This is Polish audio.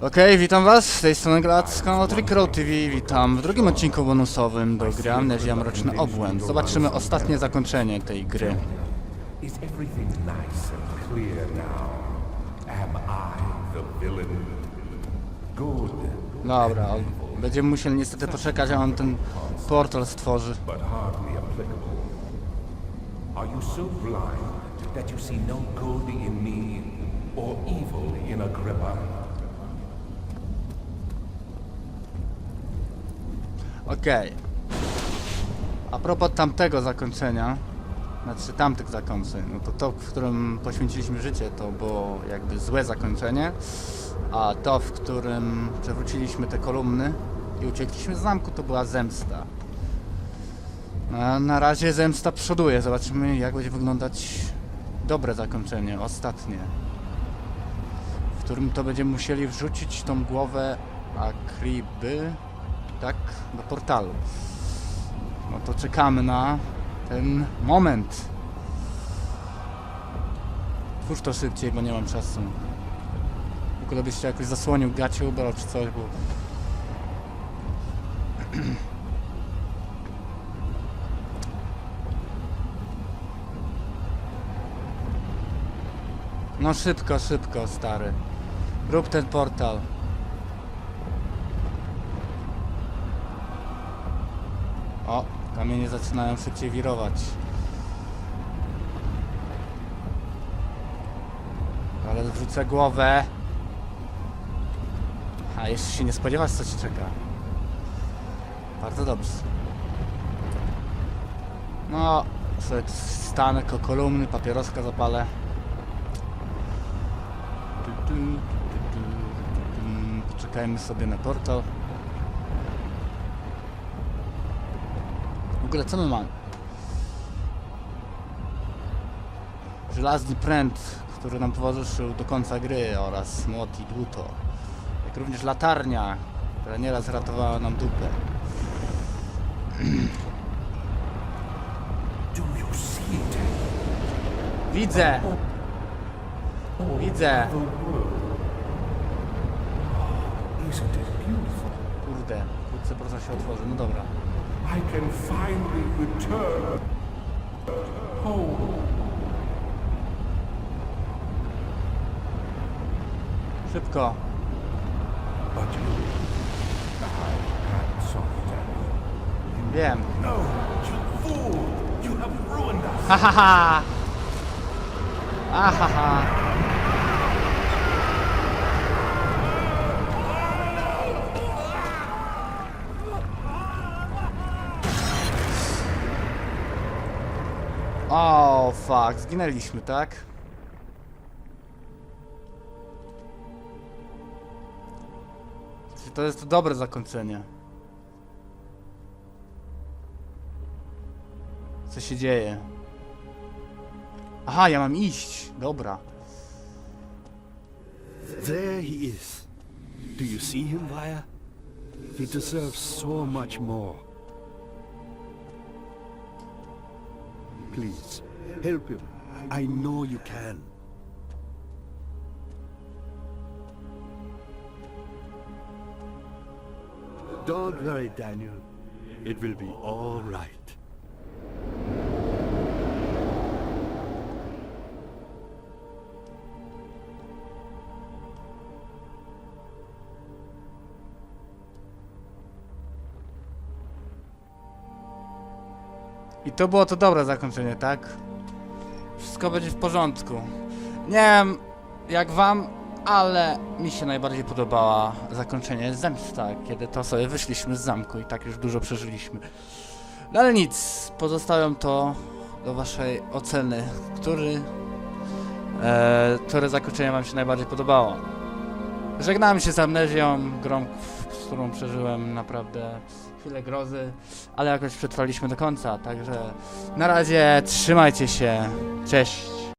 Okej, witam was, z tej strony Glad z kanału Trickrow TV, witam w drugim odcinku bonusowym do gry Amnesia Mroczny Obłęd. Zobaczymy ostatnie zakończenie tej gry. Is everything nice and clear now? Am I the villain? Good, Dobra, będziemy musieli niestety poczekać, a on ten portal stworzy. but hardly applicable. Are you so blind that you see no good in me or evil in Agrippa? Okej. A propos tamtego zakończenia, znaczy tamtych zakończeń, no to to, w którym poświęciliśmy życie, to było jakby złe zakończenie, a to, w którym przewróciliśmy te kolumny i uciekliśmy z zamku, to była zemsta. A na razie zemsta przoduje, zobaczymy jak będzie wyglądać dobre zakończenie, ostatnie. W którym to będziemy musieli wrzucić tą głowę Akriby, tak, do portalu. No to czekamy na ten moment. Twórz to szybciej, bo nie mam czasu. W ogóle byście jakoś zasłonił gacie ubrał czy coś, bo... No szybko, szybko, stary. Rób ten portal. O, kamienie zaczynają szybciej wirować. Ale wrzucę głowę. A jeszcze się nie spodziewasz, co ci czeka. Bardzo dobrze. No, sobie stanę ko kolumny, papieroska zapalę. Poczekajmy sobie na portal. W ogóle co my mamy? Żelazny pręt, który nam towarzyszył do końca gry oraz młot i dłuto. Jak również latarnia, która nieraz ratowała nam dupę. Widzę! Widzę! Kurde, wkrótce proza się otworzy, no dobra. I can finally return home. Szybko! But you, I solve that. Wiem. No, you fool! You have ruined us! Ha ha ha! Ahaha! O, fuck, zginęliśmy, tak? Czy to jest dobre zakończenie? Co się dzieje? Aha, ja mam iść. Dobra. There he is. Do you see him, Vaya? He deserves so much more. Please, help him. I know you can. Don't worry, Daniel. It will be all right. I to było to dobre zakończenie, tak? Wszystko będzie w porządku. Nie wiem jak wam, ale mi się najbardziej podobała zakończenie Zemsta, kiedy to sobie wyszliśmy z zamku i tak już dużo przeżyliśmy. No ale nic, pozostawiam to do waszej oceny, który, e, które zakończenie wam się najbardziej podobało. Żegnałem się z Amnezją, grą, z którą przeżyłem naprawdę chwilę grozy, ale jakoś przetrwaliśmy do końca, także na razie trzymajcie się, cześć.